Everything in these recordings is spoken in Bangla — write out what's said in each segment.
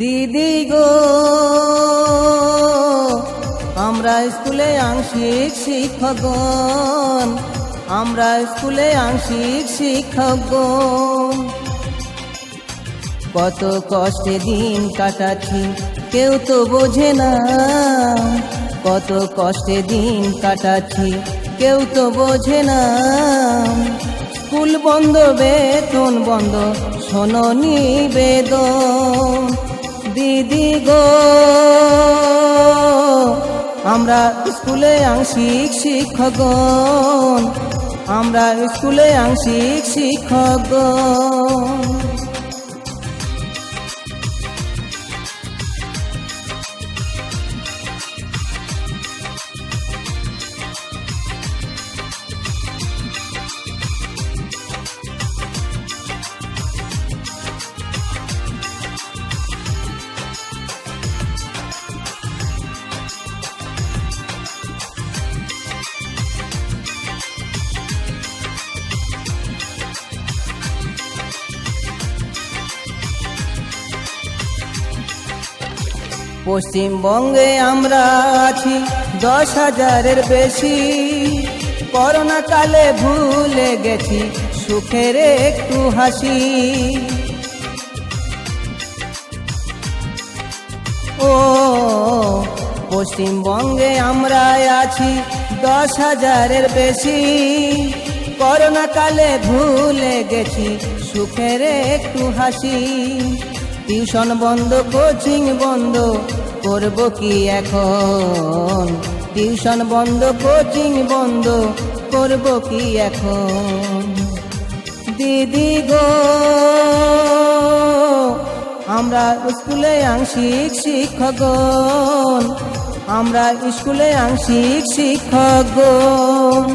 দিদি গো, আমরা স্কুলে আংশিক শিক্ষকগণ আমরা স্কুলে আংশিক শিক্ষকগণ কত কষ্টে দিন কাটাচ্ছি, কেউ তো বোঝে না। কত কষ্টে দিন কাটাচ্ছি, কেউ তো বোঝে না। স্কুল বন্ধ, বেতন বন্ধ, শোনো নিবেদন। দিদি গো। আমরা স্কুলে আংশিক শিক্ষকগণ। আমরা স্কুলে আংশিক শিক্ষকগণ। পশ্চিমবঙ্গে আমরা আছি দশ হাজারের বেশি। করোনা কালে ভুলে গেছি, সুখের একটু হাসি। ও, পশ্চিমবঙ্গে আমরা আছি দশ হাজারের বেশি। করোনা কালে ভুলে গেছি, সুখের একটু হাসি। টিউশন বন্ধ, কোচিং বন্ধ, করব কি এখন? টিউশন বন্ধ, কোচিং বন্ধ, করব কি এখন? দিদি গো, আমরা স্কুলে আংশিক শিক্ষকগণ, আমরা স্কুলে আংশিক শিক্ষকগণ।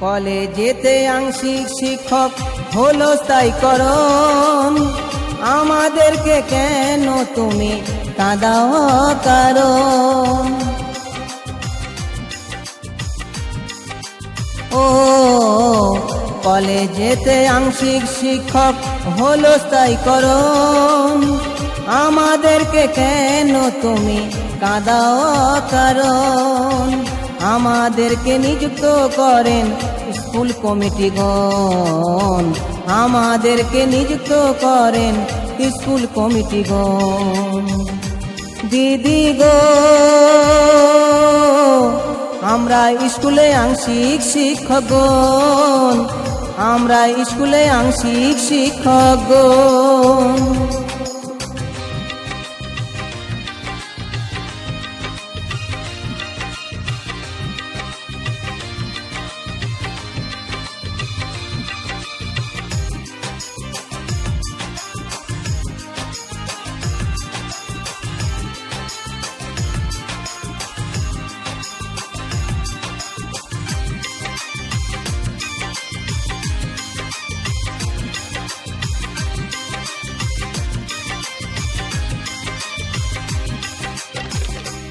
কলেজেতে আংশিক শিক্ষক হলো স্থায়ীকরণ। আমাদেরকে কেন তুমি কাঁদাও কারণ? ও কলেজেতে আংশিক শিক্ষক হলো স্থায়ীকরণ। আমাদেরকে কেন তুমি কাঁদাও কারণ? আমাদেরকে নিযুক্ত করেন স্কুল কমিটি কমিটিগণ আমাদেরকে নিযুক্ত করেন স্কুল কমিটিগণ দিদি গো, আমরা স্কুলে আংশিক শিক্ষকগণ আমরা স্কুলে আংশিক শিক্ষক শিক্ষকগণ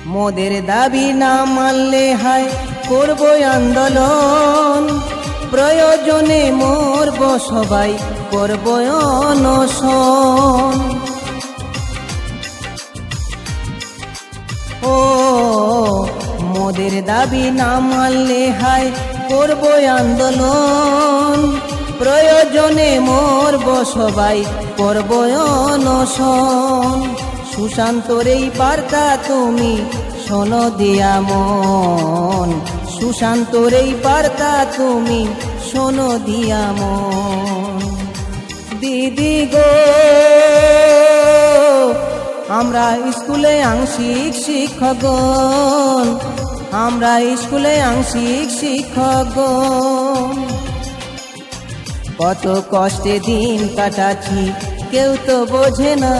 মোদের দাবি না মানলে হয় করব আন্দোলন। প্রয়োজনে মরব সবাই, করব অনশন। ও, মোদের দাবি না মানলে হয় করব আন্দোলন। প্রয়োজনে মরব সবাই, করব অনশন। সুশান্তর এই বার্তা তুমি, শোনো দিয়া মন। সুশান্তর এই বার্তা তুমি, শোনো দিয়া মন। দিদি গো, আমরা স্কুলে আংশিক শিক্ষকগণ, আমরা স্কুলে আংশিক শিক্ষকগণ। কত কষ্টে দিন কাটাচ্ছি, কেউ তো বোঝে না।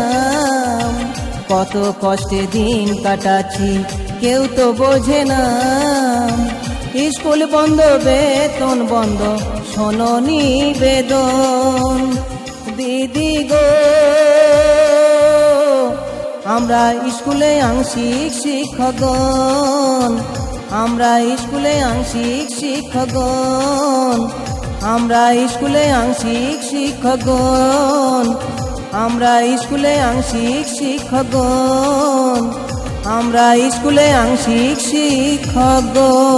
কত কষ্টে দিন কাটাচ্ছি। কেউ তো বোঝে না। স্কুল বন্ধ, বেতন বন্ধ, শোনো নিবেদন। দিদি গো, আমরা স্কুলে আংশিক শিক্ষকগণ। আমরা স্কুলে আংশিক শিক্ষকগণ। আমরা স্কুলে আংশিক শিক্ষকগণ। আমরা স্কুলে আংশিক শিক্ষকগণ আমরা স্কুলে আংশিক শিক্ষকগণ